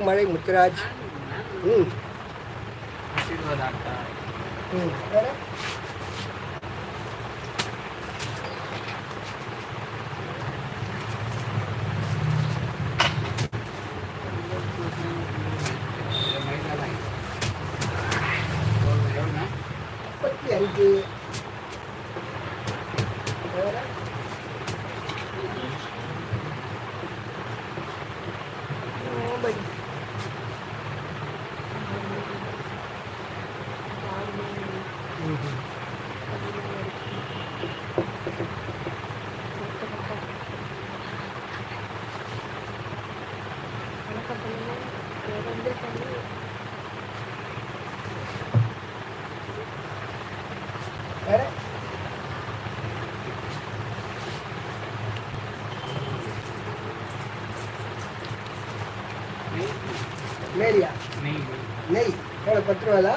மழை முத்துராஜ் ம் ஆசீர்வாத் ஆட்டா ம் வேற முப்பத்தி அஞ்சு மேரியா நெய். எவ்வளோ பத்து ரூபாதா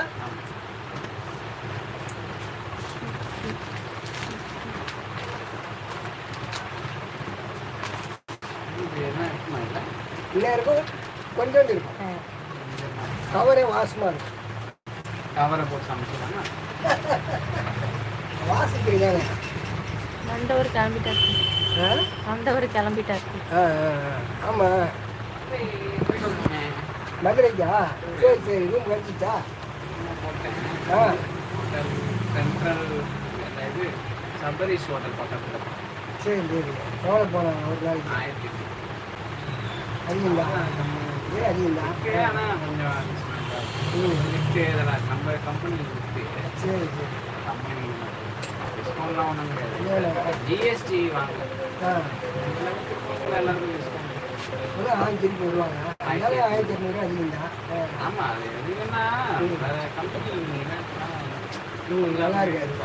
இன்னும் இருக்கும்? கொஞ்சோண்டு இருக்கும். கவரே வாசமாக இருக்கும் கவரை போட்டு சமைச்சிடலாமா? வாசிக்கிறீங்க. வந்தவர் கிளம்பிட்டாரு. ஆ? வந்தவர் கிளம்பிட்டாரு. ஆ ஆமாம் மதுரைக்கா? சரி சரி. ரூம் கிடச்சிச்சா ஆ. சென்ட்ரல் இது சபரிஷ் ஹோட்டல் பக்கத்தில். சரி சரி. எவ்வளோ போனாங்க? ஒரு நாளைக்கு? ஆயிரத்தி அதிகம்தா ஏன் அதிகம்தா ஆனால் கொஞ்சம் நம்ம கம்பெனி சரி சரி. கம்பெனி டிஸ்கவுண்ட்லாம் ஒன்றும் கிடையாது ஜிஎஸ்டி வாங்கல எல்லாருக்கும் டிஸ்கவுண்ட் ஆயிரத்தி திருப்பி வருவாங்க அதனால ஆயிரத்தி இரநூறு அதிகம்தா ஆமாம் அது எதுக்குன்னா கம்பெனி ம் நல்லா இருக்காது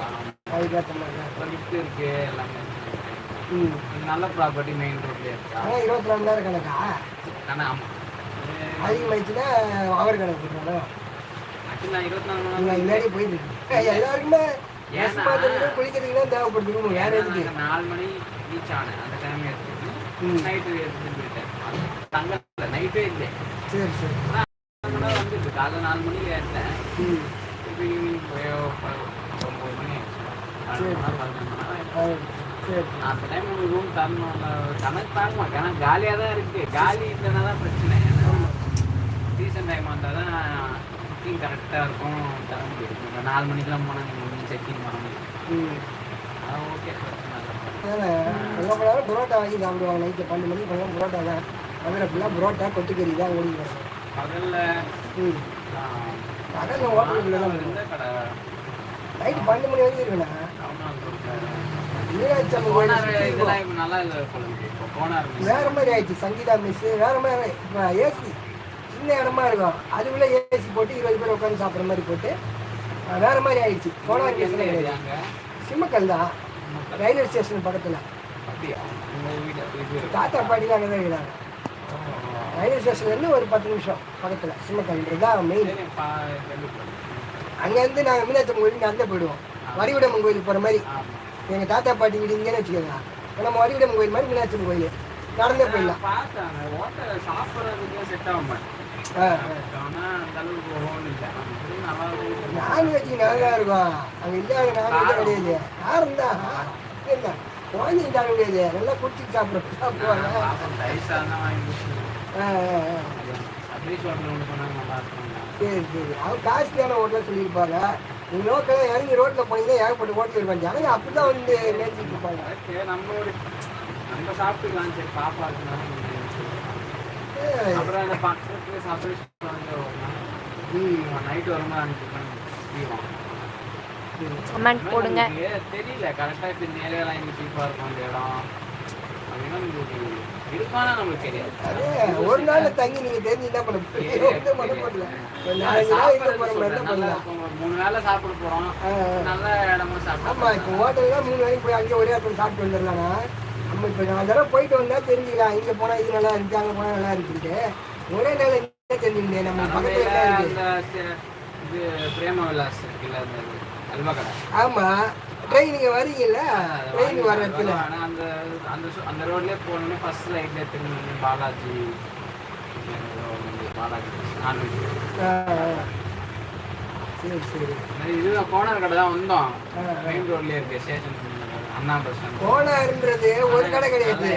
அதுக்கேற்ற மாதிரி தான் லிஃப்ட் இருக்கு எல்லாமே ம் நல்ல ப்ராப்பர்ட்டி மெயின் ரோட்லேயே இருக்கா ஆனால் இருபத்தி ரெண்டாயிரம் கணக்கா ஆனால் ஆமாம் அதிகமாயிடுச்சுன்னா அவர் கணக்கு போயிட்டு எல்லாருக்குமே ட்ரெஸ் ஏன்னா- மாற்றுறதுக்கு குளிக்கிறதுக்கு தான் தேவைப்படுது வேற எதுக்கு? நாலு மணி ரீச் ஆனேன். அந்த டைம் எடுத்துட்டு. நைட்டு எடுத்துட்டு போயிட்டேன். தங்கல நைட்டே இல்லை. சரி சரி. வந்துட்டு காலைல நாலு மணிக்கு ம். இப்போ ஈவினிங் போய் ஒம்பது மணி ஆயிடுச்சு. அந்த டைம் ரூம் தரணும். கணக்கு தாங்க மாட்டேன். ஏன்னா காலியாக தான் இருக்கு. காலி இல்லைன்னா தான் பிரச்சனை. சீசன் டைம் வந்தால் தான் புக்கிங் கரெக்டாக இருக்கும் தர முடியும். நாலு மணிக்கெல்லாம் போனால் நீங்கள் செக்கிங் பண்ண முடியும் ஓகே அதனால் புரோட்டா வாங்கி சாப்பிடுவாங்க நைட்டு பன்னெண்டு மணிக்கு போனாலும் புரோட்டா தான். மதுரை ஃபுல்லாக புரோட்டா கொத்துக்கறி தான் ஓடி வரும். பகலில் ம். பகலில் ஹோட்டலுக்குள்ள தான் நைட்டு பன்னெண்டு மணி வரைக்கும் இருக்குண்ணா வேற மாதிரி ஆயிடுச்சு. சங்கீதா மிஸ் வேற மாதிரி இப்போ ஏசி சின்ன இடமா இருக்கும். அதுக்குள்ள ஏசி போட்டு இருபது பேர் உட்காந்து சாப்பிட்ற மாதிரி போட்டு வேற மாதிரி ஆயிடுச்சு. போனார் மிஸ் கிடையாது. சிம்மக்கல் தான். ரயில்வே ஸ்டேஷன் பக்கத்தில். தாத்தா பாட்டி அங்கே தான் இருக்கிறாங்க. ரயில்வே ஸ்டேஷன்லேருந்து ஒரு பத்து நிமிஷம் பக்கத்தில் சிம்மக்கல்ன்றது தான் மெயின். அங்கேருந்து நாங்கள் மீனாட்சி அம்மன் கோயிலுக்கு நடந்தே போயிடுவோம். வரிவிடம்மன் கோயிலுக்கு போகிற மாதிரி. எங்கள் தாத்தா பாட்டி வீடு இங்கேன்னு வச்சுக்கோங்க. நம்ம வரிவிடம்மன் கோயில் மாதிரி மீனாட்சி அம்மன் கோயில். நடந்தே போயிடலாம். சாப்பிடுறதுக்கு set ஆக ஆ இல்லை. நான்வெஜ் நல்லா இருக்கும் அங்கே இல்லாத நான்வெஜ் கிடையாது யாரும் தான் இல்லை குழந்தைங்க முடியாது நல்லா குடிச்சிட்டு சாப்பிட்றோம் சாப்பிடுவாங்க ஆ, ஆ, ஆ. சரி சரி அவங்க காஸ்ட்லியான ஹோட்டல் சொல்லியிருப்பாங்க நீங்கள் நோக்கெல்லாம் இறங்கி ரோட்டில் போனீங்கன்னா ஏகப்பட்ட ஹோட்டல் இருப்பாங்க ஜனங்க அப்படி தான் வந்து மேய்ச்சிட்டு இருப்பாங்க நம்ம ஒரு நம்ம சாப்பிட்டுக்கலாம் சரி பாப்பாக்கு அப்புறம் அந்த பக்கத்துல வந்து வரும்போது அனுப்பி கமெண்ட் போடுங்க தெரியல. கரெக்டாக இப்போ இந்த ஏரியாலாம் எங்கே சீப்பாக இருக்கும் அந்த இடம். அப்படின்னா இருக்கானா நம்மளுக்கு தெரியாது. அதே ஒரு நாள் தங்கி நீங்கள் தெரிஞ்சு என்ன பண்ண இங்கே மூணு வேளை சாப்பிட போறோம். நல்ல இடமா சாப்பிடலாம் ஆமாம் இப்போ ஹோட்டல்லாம் மூணு வரைக்கும் போய் அங்கே ஒரே இடத்துல சாப்பிட்டு வந்துடலாம்னா? நம்ம இப்போ நாலு தடவை போயிட்டு வந்தால் தெரிஞ்சுக்கலாம் இங்கே போனால் இது நல்லா இருக்கு அங்கே போனால் நல்லா இருக்குன்ட்டு. ஒரே நாள் என்ன தெரிஞ்சுக்கிட்டே நம்ம பக்கத்துல என்ன இருக்கு. அந்த சி- இது பிரேம விலாஸ் இருக்குல்ல அந்த அல்வா கடை. ஆமாம் ட்ரெயினுக்கு வரீங்கல்ல ட்ரெயின் வர இடத்துல. ஆனா அந்த அந்த அந்த ரோட்லயே போனோடனே ஃபர்ஸ்ட் லைட்ல திரும்பி பாலாஜி பாலாஜி நான்வெஜ். சரி சரி. இதுதான் கோனர் கடை தான் வந்தோம். மெயின் ரோட்லயே இருக்கு ஸ்டேஷன் கோனாருன்றது ஒரு கடை கிடையாது.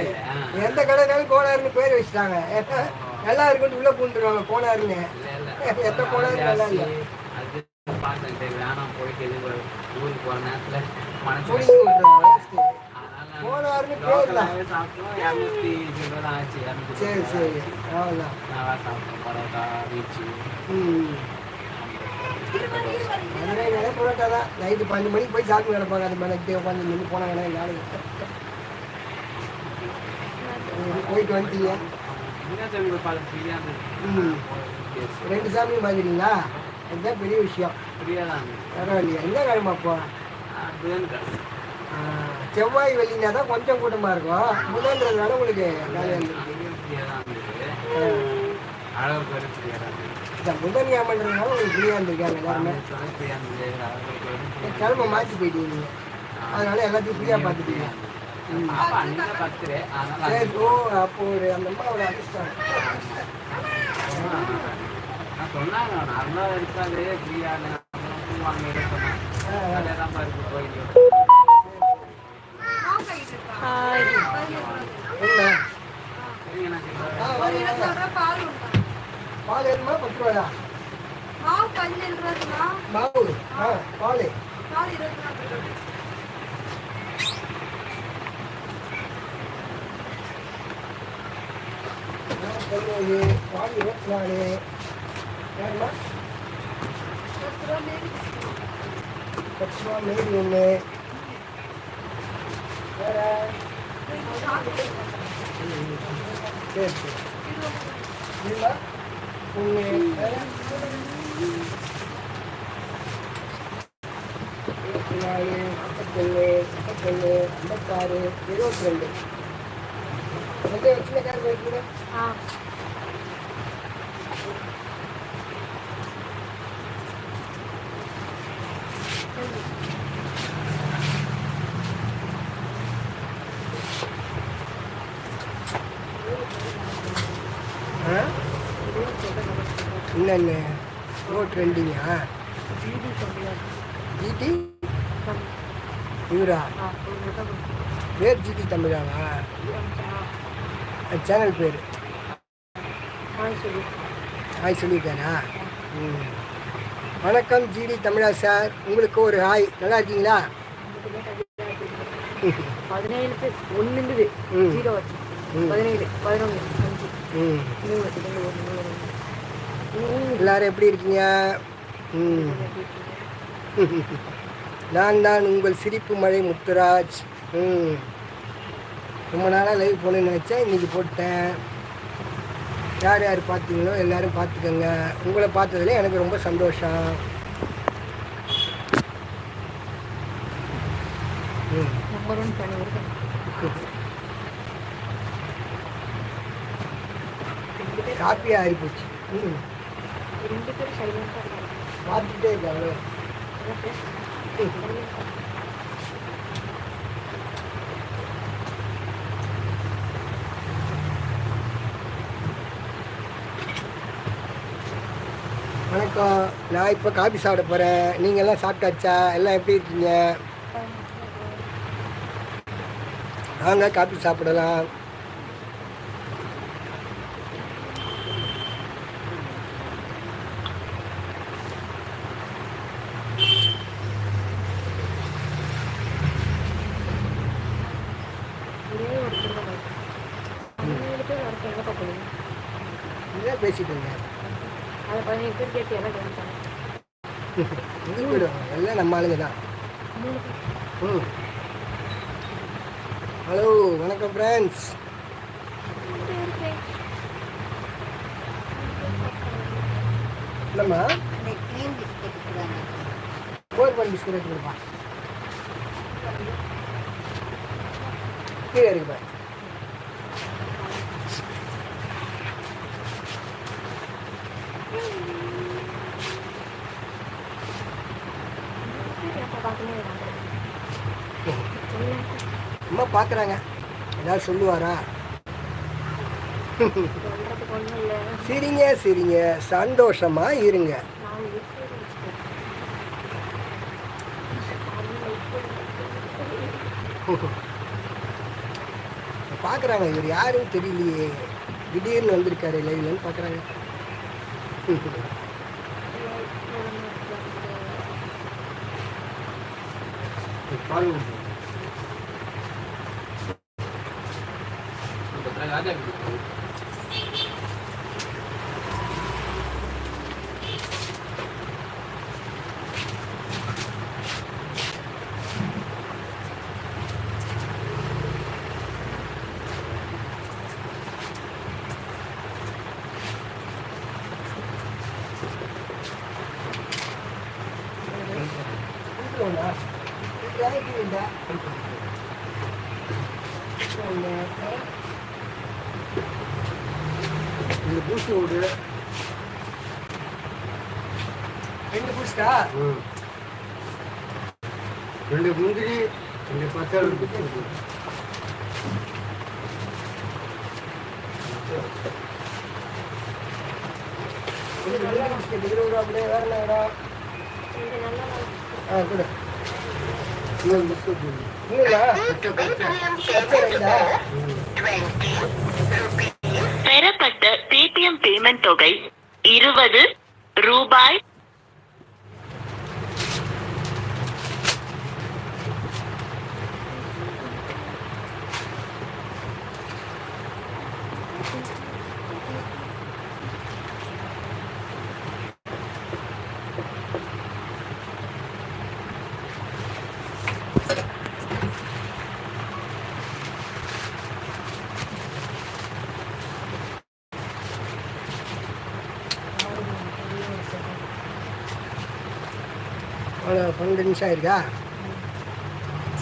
எந்த கடைனாலும் கோனாருன்னு பேர் வச்சுட்டாங்க. நல்லா இருக்குன்னு உள்ள பூந்துருவாங்க கோனாருன்னு. எத்த கோனாரு நல்லா இல்ல. கோனாருன்னு பேர் தான் லோக்கலாவே சாப்பிட்டோம் இரநூத்தி சில்லறை தான் ஆச்சு இரநூத்தி சரி சரி. அவ்வளோதான் நல்லா புரோட்டா தான் நைட்டு பன்னெண்டு மணிக்கு போய் சாப்பிட்டு கிடப்பாங்க அது மணிக்கு உட்காந்து நின்று போனாங்கன்னா யாரும் போயிட்டு வந்துட்டீங்க ம். ரெண்டு சாமி பார்த்துட்டீங்களா அதுதான் பெரிய விஷயம் பரவாயில்லையா கிழமை அப்போ செவ்வாய் வெள்ளினா தான் கொஞ்சம் கூட்டமாக இருக்கும் புதன்றதுனால உங்களுக்கு இந்த புதன் கிழமைன்றதுனால உங்களுக்கு ஃப்ரீயாக இருந்திருக்காங்க எல்லாருமே. கிழமை மாற்றி போயிட்டீங்க. அதனால எல்லாத்தையும் ஃப்ரீயாக பார்த்துட்டீங்க. சரி ஓ அப்போ ஒரு அந்த அம்மாவோட அதிர்ஷ்டம் நான் சொன்னாங்க நார்மலாக இருக்காது சொன்னேன் அதே தான் இருக்கு கோயில் ஹாய் என்ன சரிங்க நான் சொல்றேன். ஆ, வாங்க, வாங்க. பால் வேணுமா பத்து ரூபாயா மாவு ஆ பால் தொண்ணூறு பால் இருபத்தி நாலு வேணுமா பத்து ரூபா மீதி ஒன்று வேற சரி சரி இல்லைங்களா ஒன்று வேற இருபத்தி நாலு நாற்பத்தொன்று முப்பத்தொன்று ஐம்பத்தாறு இருபத்தி ரெண்டு வந்து சின்ன கார் போயிட்டு ஆ ஆ என்னென்ன ரோட் ரெண்டிங்கா ஜிடி இவரா? பேர் ஜிடி தமிழாவா? சேனல் பேர். ஹாய் சொல்லியிருக்காரா ம். வணக்கம் ஜிடி தமிழா சார் உங்களுக்கு ஒரு ஹாய் நல்லா இருக்கீங்களா? பதினேழு பேர் ஒன்று இருந்தது ம். ஜீரோ. பதினேழு பதினொன்று அஞ்சு. மூணு ரெண்டு ஒன்று மூணு ரெண்டு மூணு எல்லாரும் எப்படி இருக்கீங்க? ம். நான் தான் உங்கள் சிரிப்பு மழை முத்துராஜ். ம். ரொம்ப நாளாக லைவ் போகணுன்னு நினச்சேன். இன்றைக்கி போட்டேன். யார் யார் பார்த்தீங்களோ எல்லோரும் பார்த்துக்கோங்க. உங்களை பார்த்ததுல எனக்கு ரொம்ப சந்தோஷம். ம். நம்பர் ஒன் ஆகிப்போச்சு ம். ரெண்டு பேர் சைலண்டாக இருக்காங்க. பார்த்துட்டே இருக்காங்க வணக்கம். நான் இப்போ காபி சாப்பிட போகிறேன் நீங்கள் எல்லாம் சாப்பிட்டாச்சா? எல்லாம் எப்படி இருக்கீங்க? வாங்க காபி சாப்பிடலாம் ஒரே ஒருத்தர் தான் வருது. பதினேழு பேர் வரப்போ எங்கப்பா போடுங்க இதே பேசிட்டு இருந்தேன் அதை பதினேழு பேர் கேட்டு எல்லாம் எங்கே போயிடுவாங்க எல்லாம் நம்ம ஆளுங்க தான். ம். ஹலோ வணக்கம் ஃப்ரெண்ட்ஸ் இல்லைம்மா பண்ணி பிஸ்கட் எடுத்து கொடுப்பா கீழே இருக்கு அம்மா பார்க்குறாங்க ஏதாவது சொல்லுவாரா? சரிங்க சரிங்க. சந்தோஷமா இருங்க. பார்க்குறாங்க இவர் யாருன்னு தெரியலையே. திடீர்னு வந்திருக்காரு. லைவ்லன்னு பார்க்குறாங்க பால் ஊத்து. இந்த பிறகு தேங்க்யூண்டா இந்த பூஸ்ட் விடு. ரெண்டு பூஸ்டா ரெண்டு முந்திரி ரெண்டு பச்சை இது நல்ல பிஸ்கெட் இருபது ரூபா அப்படியே வேற என்ன வேணும் இது நல்லா ஆ கொடு இன்னொரு பிஸ்கட் இன்னுங்களா பச்சை பச்சை பச்சை ரெண்டா பெறப்பட்ட பேடிஎம் பேமெண்ட் தொகை இருபது ரூபாய் பன்னெண்டு நிமிஷம் ஆயிருக்கா?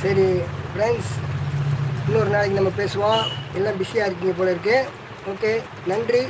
சரி ஃப்ரெண்ட்ஸ் இன்னொரு நாளைக்கு நம்ம பேசுவோம். எல்லாம் பிஸியாக இருக்கீங்க போல இருக்குது ஓகே நன்றி.